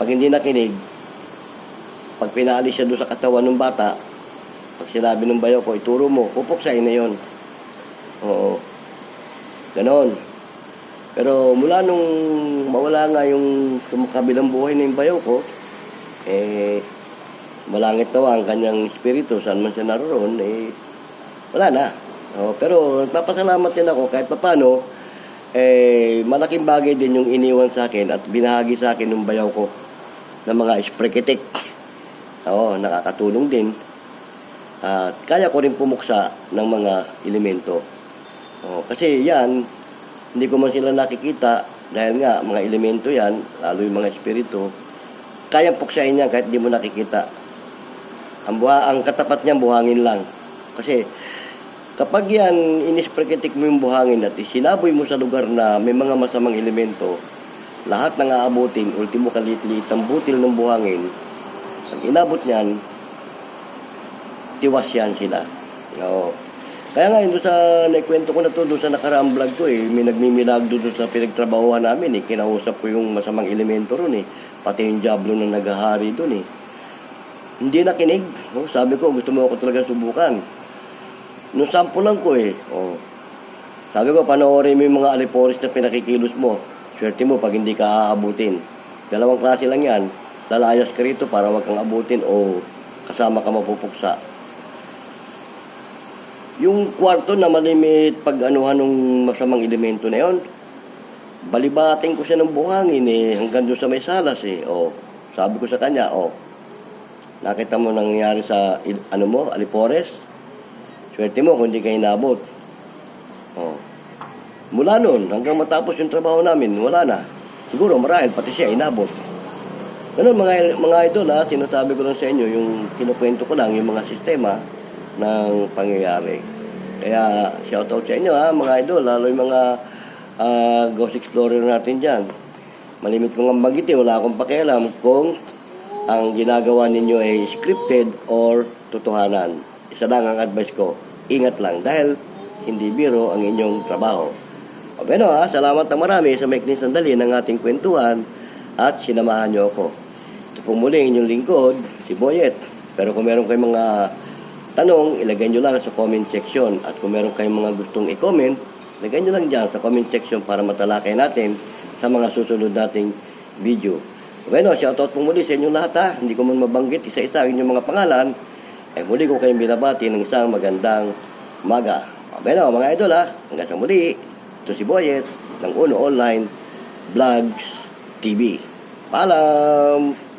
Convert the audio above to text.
pag hindi nakinig, pag pinaalis siya doon sa katawan ng bata, pag sinabi ng bayo ko, ituro mo, pupuksain na yon. Oo. Ganon. Pero mula nung mawala nga yung kabilang buhay na yung bayaw ko, eh, malangit daw ang kanyang espiritu, saan man siya naroon, eh, wala na. Oh, pero nagpapasalamat din ako kahit papano, eh, malaking bagay din yung iniwan sa akin at binahagi sa akin ng bayaw ko ng mga esprekitik. Oo, nakakatulong din. At kaya ko rin pumuksa ng mga elemento. Oh, kasi yan, hindi ko man sila nakikita dahil nga mga elemento yan, lalo yung mga espiritu, kayang puksain yan kahit hindi mo nakikita. Ang, buha, ang katapat niyan buhangin lang. Kasi kapag yan inispreketik mo yung buhangin at sinaboy mo sa lugar na may mga masamang elemento, lahat ng aabutin, ultimo kalit-lit ang butil ng buhangin, pag inabot niyan, tiwas yan sila. Oo. Kaya nga, doon sa naikwento ko na to, doon sa nakaraang vlog ko eh, may nagmimilagdo doon sa pinagtrabahuhan namin eh. Kinausap ko yung masamang elemento ron eh. Pati yung Diablo na nagahari doon eh. Hindi nakinig. No? Sabi ko, gusto mo ako talaga subukan. Nung sample lang ko eh. Oh. Sabi ko, panoorin mo yung mga aliporis na pinakikilos mo. Swerte mo pag hindi ka aabutin. Dalawang klase lang yan. Lalayas ka rito para wag kang abutin o kasama ka mapupuksa. Yung kwarto na malimit pag anuhan ng masamang elemento na yon, balibating ko siya ng buhangin eh, hanggang doon sa may salas eh. O, sabi ko sa kanya, o, nakita mo nangyari sa, ano mo, Alipores? Swerte mo kung hindi ka inabot. O, mula noon, hanggang matapos yung trabaho namin, wala na. Siguro marahil pati siya inabot. Ganun mga, mga idol ha, sinasabi ko lang sa inyo, yung kinukwento ko lang, yung mga sistema ng pangyayari. Kaya shoutout sa inyo ha, mga idol, lalo yung mga ah, ghost explorer natin dyan. Malimit kong ang magitin, wala akong pakialam kung ang ginagawa ninyo ay scripted or totohanan. Isa lang ang advice ko, ingat lang dahil hindi biro ang inyong trabaho. O bueno ha, salamat na marami sa maikling sandali ng ating kwentuhan at sinamahan niyo ako. Ito po muli inyong lingkod, si Boyet. Pero kung meron kayong mga tanong, ilagay nyo lang sa comment section. At kung meron kayong mga gustong i-comment, ilagay nyo lang dyan sa comment section para matalakay natin sa mga susunod nating video. Bueno, shoutout po muli sa inyong lahat ha. Hindi ko man mabanggit isa-isa ang inyong mga pangalan. Eh muli ko kayong binabati ng isang magandang umaga. Bueno, mga idol ha, hanggang sa muli. Ito si Boyet ng Uno Online Vlogs TV. Paalam!